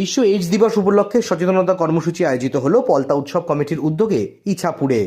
বিশ্ব এইডস দিবস উপলক্ষে সচেতনতা কর্মসূচি আয়োজিত হল পলতা উৎসব কমিটির উদ্যোগে ইছাপুরে।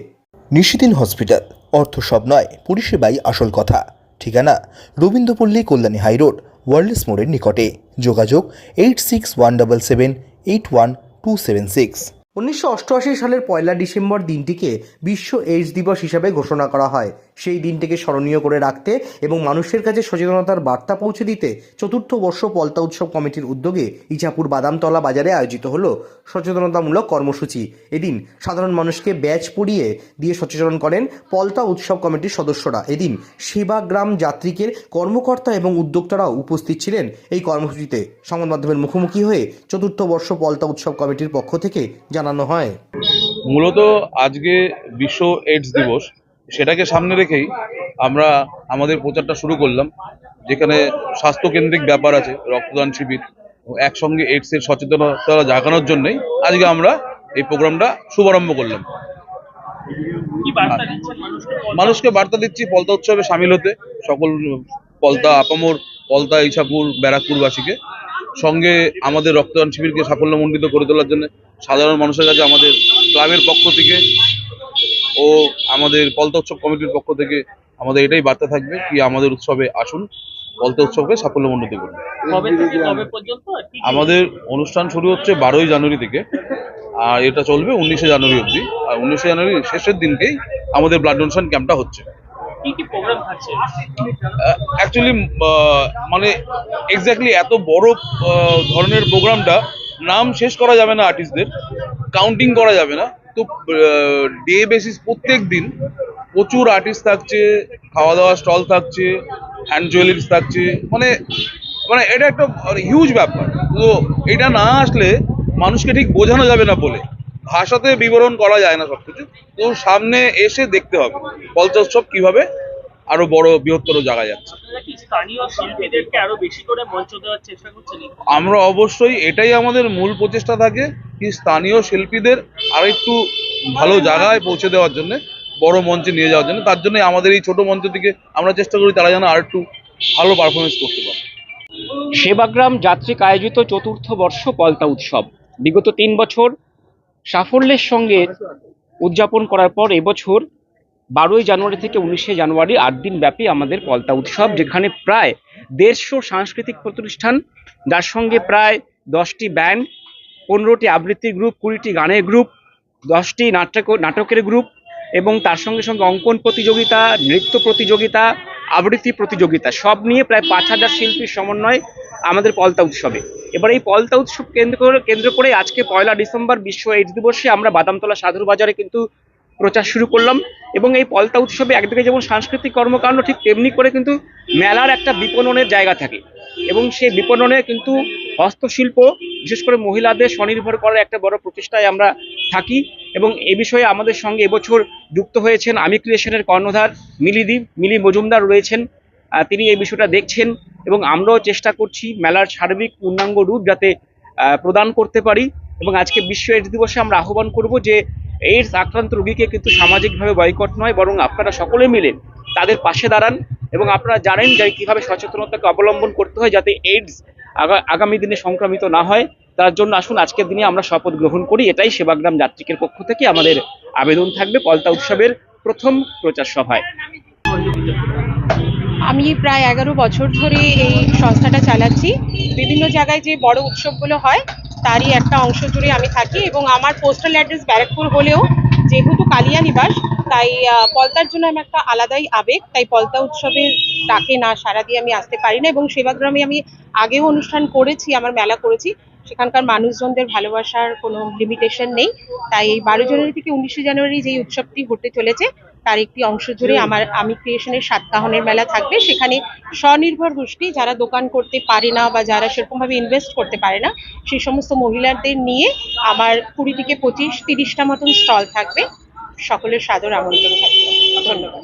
নিশিদিন হসপিটাল, অর্থ সব নয়, পরিষেবাই আসল কথা। ঠিকানা, রবীন্দ্রপল্লী, কল্যাণী হাইরোড ওয়ার্ল্ডস মোড়ের নিকটে। যোগাযোগ, eight six one double seven, eight one two seven six. উনিশশো অষ্টআশি সালের পয়লা ডিসেম্বর দিনটিকে বিশ্ব এইডস দিবস হিসাবে ঘোষণা করা হয়। সেই দিনটিকে স্মরণীয় করে রাখতে এবং মানুষের কাছে সচেতনতার বার্তা পৌঁছে দিতে চতুর্থ বর্ষ পলতা উৎসব কমিটির উদ্যোগে ইছাপুর বাদামতলা বাজারে আয়োজিত হলো সচেতনতামূলক কর্মসূচি। এদিন সাধারণ মানুষকে ব্যাচ পরিয়ে দিয়ে সচেতন করেন পলতা উৎসব কমিটির সদস্যরা। এদিন সেবাগ্রাম যাত্রীকের কর্মকর্তা এবং উদ্যোক্তারাও উপস্থিত ছিলেন এই কর্মসূচিতে। সংবাদ মাধ্যমের মুখোমুখি হয়ে চতুর্থ বর্ষ পলতা উৎসব কমিটির পক্ষ থেকে জানানো হয়? মূলত আজকে বিশ্ব এইডস দিবস। সেটাকে সামনে রেখেই আমরা আমাদের প্রচারটা শুরু করলাম যেখানে স্বাস্থ্যকেন্দ্রিক ব্যাপার আছে রক্তদান শিবির একসঙ্গে এইডস এর সচেতনতা জাগানোর জন্যই আজকে আমরা এই প্রোগ্রামটা শুভারম্ভ করলাম। মানুষকে? মানুষকে বার্তা দিচ্ছি পলতা উৎসবে সামিল হতে। সকল পলতা আপামর পলতা ইছাপুর ব্যারাকপুরবাসীকে। সঙ্গে আমাদের রক্তদান শিবিরকে সাফল্যমণ্ডিত করে তোলার জন্য সাধারণ মানুষের কাছে আমাদের ক্লাবের পক্ষ থেকে ও আমাদের পলতা উৎসব কমিটির পক্ষ থেকে আমাদের এটাই বার্তা থাকবে কি আমাদের উৎসবে আসুন পলতা উৎসবকে সাফল্যমণ্ডিত করুন। আমাদের অনুষ্ঠান শুরু হচ্ছে বারোই জানুয়ারি থেকে আর এটা চলবে উনিশে জানুয়ারি অবধি। আর উনিশে জানুয়ারি শেষের দিনকেই আমাদের ব্লাড ডোনেশন ক্যাম্পটা হচ্ছে। মানে এক্স্যাক্টলি এত বড় ধরনের প্রোগ্রামটা নাম শেষ করা যাবে না আর্টিস্টদের কাউন্টিং করা যাবে না। তো ডে বেসিস প্রত্যেক দিন প্রচুর আর্টিস্ট থাকছে খাওয়া দাওয়া স্টল থাকছে হ্যান্ড জুয়েলারিস থাকছে মানে মানে এটা একটা হিউজ ব্যাপার। তো এটা না আসলে মানুষকে ঠিক বোঝানো যাবে না বলে। ভাষাতে বিবরণ করা যায় না সবকিছু। তো সামনে এসে দেখতে হবে পলচা উৎসব কীভাবে আরও বড় বৃহত্তর জায়গা যাচ্ছে। আপনারা কি স্থানীয় শিল্পীদেরকে আরও বেশি করে মঞ্চ দেওয়ার চেষ্টা করছেন? আমরা অবশ্যই এটাই আমাদের মূল প্রচেষ্টা থাকে কি স্থানীয় শিল্পীদের আর একটু ভালো জায়গায় পৌঁছে দেওয়ার জন্য বড় মঞ্চে নিয়ে যাওয়ার জন্য। তার জন্য আমাদের এই ছোট মঞ্চ থেকে আমরা চেষ্টা করি তারা যেন আর একটু ভালো পারফরমেন্স করতে পারে। সেবাগ্রাম যাত্রিক আয়োজিত চতুর্থ বর্ষ পলতা উৎসব। বিগত তিন বছর সাফল্যের সঙ্গে উদযাপন করার পর এবছর বারোই জানুয়ারি থেকে উনিশে জানুয়ারি আট দিন ব্যাপী আমাদের পলতা উৎসব, যেখানে প্রায় দেড়শো সাংস্কৃতিক প্রতিষ্ঠান, যার সঙ্গে প্রায় দশটি ব্যান্ড, পনেরোটি আবৃত্তি গ্রুপ, কুড়িটি গানের গ্রুপ, দশটি নাটক, নাটকের গ্রুপ এবং তার সঙ্গে সঙ্গে অঙ্কন প্রতিযোগিতা, নৃত্য প্রতিযোগিতা, আবৃত্তি প্রতিযোগিতা, সব নিয়ে প্রায় পাঁচ হাজার শিল্পীর সমন্বয় আমাদের পলতা উৎসবে। এবার এই পলতা উৎসব কেন্দ্র করে কেন্দ্র করে আজকে পয়লা ডিসেম্বর বিশ্ব এইডস দিবসে আমরা বাদামতলা সাধুর বাজারে কিন্তু প্রচার শুরু করলাম এবং এই পলতা উৎসবে একদিকে যেমন সাংস্কৃতিক কর্মকাণ্ড, ঠিক তেমনি করে কিন্তু মেলার একটা বিপণনের জায়গা থাকে। এবং সেই বিপণনে কিন্তু হস্তশিল্প, বিশেষ করে মহিলাদের স্বনির্ভর করার একটা বড় প্রচেষ্টায় আমরা থাকি এবং এ বিষয়ে আমাদের সঙ্গে এবছর যুক্ত হয়েছেন আমি ক্রিয়েশনের কর্ণধার, মিলিদি, মিলি মজুমদার রয়েছেন। তিনি এই বিষয়টা দেখছেন। এবং আমরাও চেষ্টা করছি মেলার সার্বিক পূর্ণাঙ্গ রূপ যাতে প্রদান করতে পারি এবং আজকে বিশ্ব এইডস দিবসে আমরা আহ্বান করব যে এইডস আক্রান্ত রোগীকে কিন্তু সামাজিকভাবে বয়কট নয়, বরং আপনারা সকলে মিলে তাদের পাশে দাঁড়ান এবং আপনারা জানেন যে কীভাবে সচেতনতাকে অবলম্বন করতে হয় যাতে এইডস আগা- আগামী দিনে সংক্রামিত না হয়। তার জন্য আসুন, আজকের দিনে আমরা শপথ গ্রহণ করি। এটাই সেবাগ্রাম যাত্রিকের পক্ষ থেকে আমাদের আবেদন থাকবে পলতা উৎসবের প্রথম প্রচার সভায়। আমি প্রায় এগারো বছর ধরে এই সংস্থাটা চালাচ্ছি। বিভিন্ন জায়গায় যে বড় উৎসবগুলো হয়, তারই একটা অংশ জুড়ে আমি থাকি এবং আমার পোস্টাল অ্যাড্রেস ব্যারাকপুর হলেও যেহেতু কালিয়া নিবাস, তাই পলতার জন্য আমার একটা আলাদাই আবেগ। তাই পলতা উৎসবের ডাকে না সারা দিয়ে আমি আসতে পারি না এবং সেবাগ্রামে আমি আগেও অনুষ্ঠান করেছি, আমার মেলা করেছি। সেখানকার মানুষজনদের ভালোবাসার কোনো লিমিটেশন নেই। তাই এই বারো জানুয়ারি থেকে উনিশে জানুয়ারি যেই উৎসবটি হতে চলেছে, তার একটি অংশ জুড়ে আমার, আমি ক্রিয়েশনের সাতকাহনের মেলা থাকবে। সেখানে স্বনির্ভর গোষ্ঠী যারা দোকান করতে পারে না বা যারা সেরকমভাবে ইনভেস্ট করতে পারে না, সেই সমস্ত মহিলাদের নিয়ে আমার কুড়ি থেকে পঁচিশ, তিরিশটা মতন স্টল থাকবে। সকলের সাদর আমন্ত্রণ থাকবে। ধন্যবাদ।